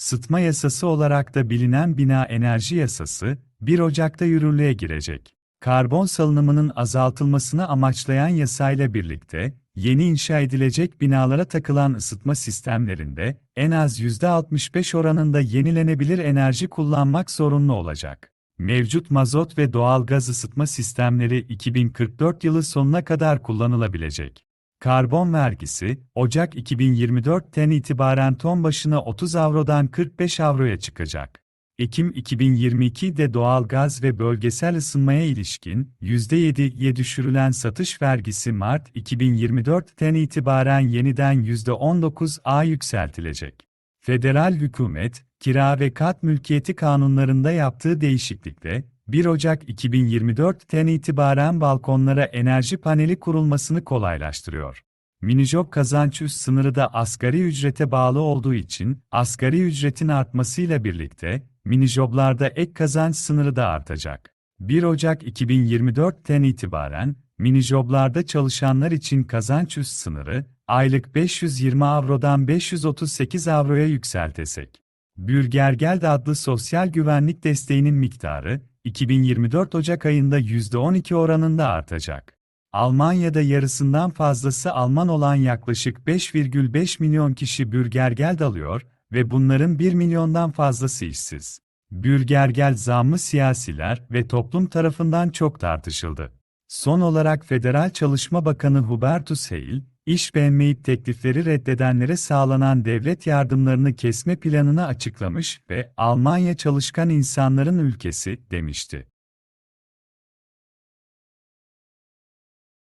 Sıtma yasası olarak da bilinen bina enerji yasası, 1 Ocak'ta yürürlüğe girecek. Karbon salınımının azaltılmasını amaçlayan yasayla birlikte, yeni inşa edilecek binalara takılan ısıtma sistemlerinde en az %65 oranında yenilenebilir enerji kullanmak zorunlu olacak. Mevcut mazot ve doğal gaz ısıtma sistemleri 2044 yılı sonuna kadar kullanılabilecek. Karbon vergisi, Ocak 2024'ten itibaren ton başına 30 avrodan 45 avroya çıkacak. Ekim 2022'de doğal gaz ve bölgesel ısınmaya ilişkin %7'ye düşürülen satış vergisi Mart 2024'ten itibaren yeniden %19'a yükseltilecek. Federal hükümet, kira ve kat mülkiyeti kanunlarında yaptığı değişiklikle, 1 Ocak 2024'ten itibaren balkonlara enerji paneli kurulmasını kolaylaştırıyor. Minijob kazanç üst sınırı da asgari ücrete bağlı olduğu için, asgari ücretin artmasıyla birlikte, minijoblarda ek kazanç sınırı da artacak. 1 Ocak 2024'ten itibaren, minijoblarda çalışanlar için kazanç üst sınırı, aylık 520 avrodan 538 avroya yükseltesek. Bürgergeld adlı sosyal güvenlik desteğinin miktarı, 2024 Ocak ayında %12 oranında artacak. Almanya'da yarısından fazlası Alman olan yaklaşık 5,5 milyon kişi Bürgergeld alıyor ve bunların 1 milyondan fazlası işsiz. Bürgergeld zammı siyasiler ve toplum tarafından çok tartışıldı. Son olarak Federal Çalışma Bakanı Hubertus Heil, iş beğenmeyip teklifleri reddedenlere sağlanan devlet yardımlarını kesme planını açıklamış ve Almanya çalışkan insanların ülkesi demişti.